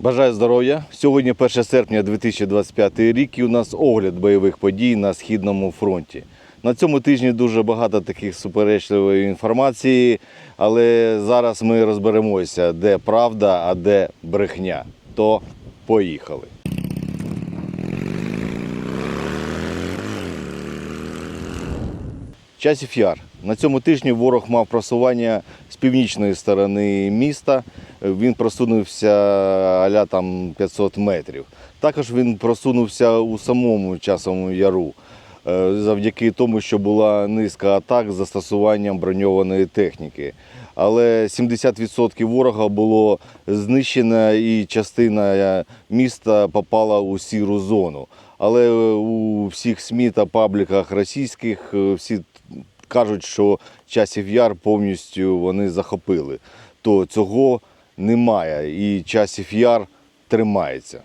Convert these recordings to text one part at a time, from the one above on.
Бажаю здоров'я. Сьогодні 1 серпня 2025 рік і у нас огляд бойових подій на Східному фронті. На цьому тижні дуже багато таких суперечливої інформації, але зараз ми розберемося, де правда, а де брехня. То поїхали. Часів Яр. На цьому тижні ворог мав просування з північної сторони міста. Він просунувся аля там 500 метрів. Також він просунувся у самому часовому яру е, завдяки тому, що була низка атак з застосуванням броньованої техніки. Але 70% ворога було знищено і частина міста попала у сіру зону. Але у всіх СМІ та пабліках російських е, всі кажуть, що часів яр повністю вони захопили. То цього немає і часів яр тримається.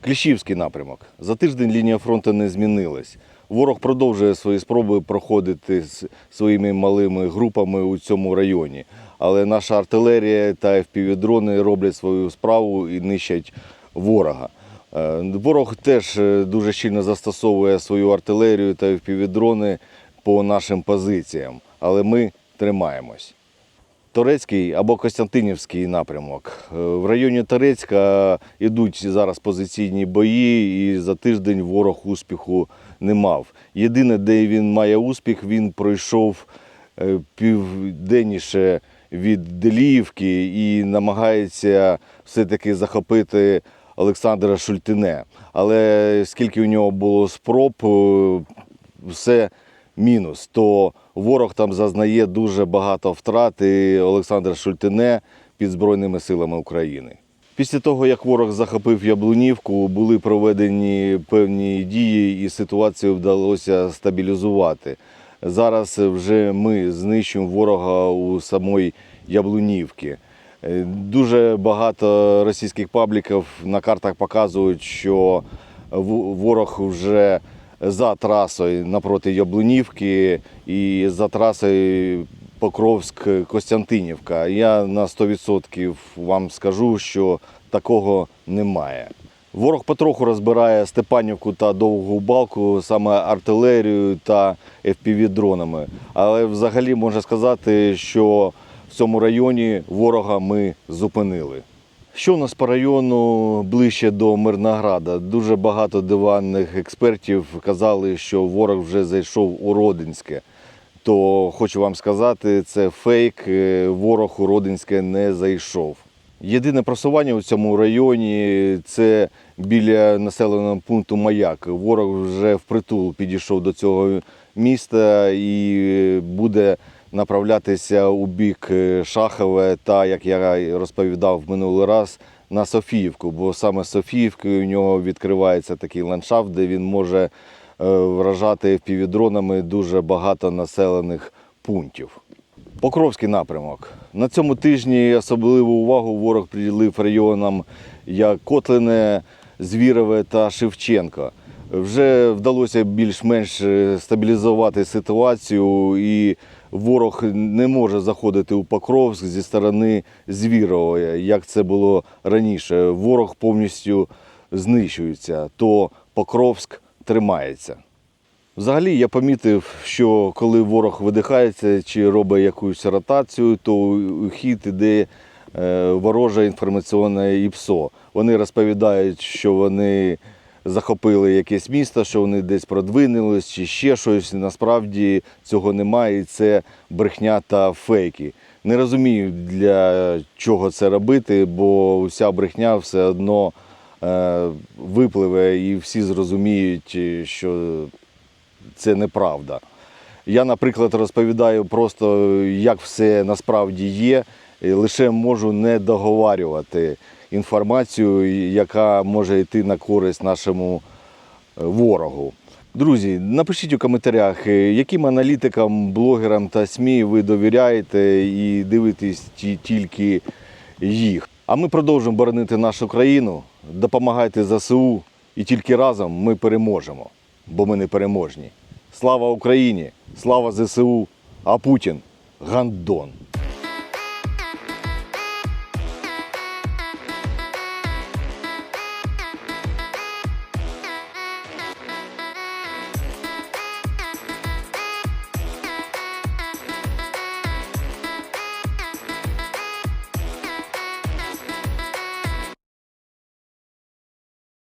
Кліщівський напрямок. За тиждень лінія фронту не змінилась. Ворог продовжує свої спроби проходити з своїми малими групами у цьому районі. Але наша артилерія та FPV-дрони роблять свою справу і нищать ворога. Е, Ворог теж е, дуже щільно застосовує свою артилерію та FPV-дрони по нашим позиціям, але ми тримаємось. Торецький або Костянтинівський напрямок. Е, В районі Торецька йдуть зараз позиційні бої, і за тиждень ворог успіху не мав. Єдине, де він має успіх, він пройшов е, південніше від Деліївки і намагається все-таки захопити Олександра Шультине. Але скільки у нього було спроб, е, все мінус. То ворог там зазнає дуже багато втрат і Олександр Шультине під Збройними силами України. Після того, як ворог захопив Яблунівку, були проведені певні дії і ситуацію вдалося стабілізувати. Зараз вже ми знищуємо ворога у самої Яблунівки. Е, Дуже багато російських пабліків на картах показують, що ворог вже за трасою напроти Яблунівки і за трасою Покровськ-Костянтинівка. Я на 100% вам скажу, що такого немає. Ворог потроху розбирає Степанівку та Довгу Балку саме артилерією та FPV-дронами. Але взагалі можна сказати, що в цьому районі ворога ми зупинили. Що у нас по району ближче до Мирнограда? Дуже багато диванних експертів казали, що ворог вже зайшов у Родинське. То хочу вам сказати, це фейк. е, Ворог у Родинське не зайшов. Єдине просування у цьому районі це біля населеного пункту Маяк. Ворог вже впритул підійшов до цього міста і буде направлятися у бік е, Шахове та, як я розповідав минулий раз, на Софіївку, бо саме з Софіївки у нього відкривається такий ландшафт, де він може е, вражати півдронами дуже багато населених пунктів. Покровський напрямок. На цьому тижні особливу увагу ворог приділив районам як Котлине, Звірове та Шевченка. Вже вдалося більш-менш е, стабілізувати ситуацію, і ворог не може заходити у Покровськ зі сторони Звірова, як це було раніше. Ворог повністю знищується, то Покровськ тримається. Взагалі я помітив, що коли ворог видихається чи робить якусь ротацію, то хід іде е, вороже інформаційне ІПСО. Вони розповідають, що вони захопили якесь місто, що вони десь продвинулись чи ще щось. Насправді цього немає, і це брехня та фейки. Не розумію, для чого це робити, бо вся брехня все одно е, випливе і всі зрозуміють, що це неправда. Я, наприклад, розповідаю просто, як все насправді є, і лише можу не договарювати інформацію, яка може йти на користь нашому е, ворогу. Друзі, напишіть у коментарях, е, яким аналітикам, блогерам та СМІ ви довіряєте і дивитесь ті- тільки їх. А ми продовжуємо боронити нашу країну, допомагайте ЗСУ, і тільки разом ми переможемо, бо ми не переможні. Слава Україні! Слава ЗСУ! А Путін гандон!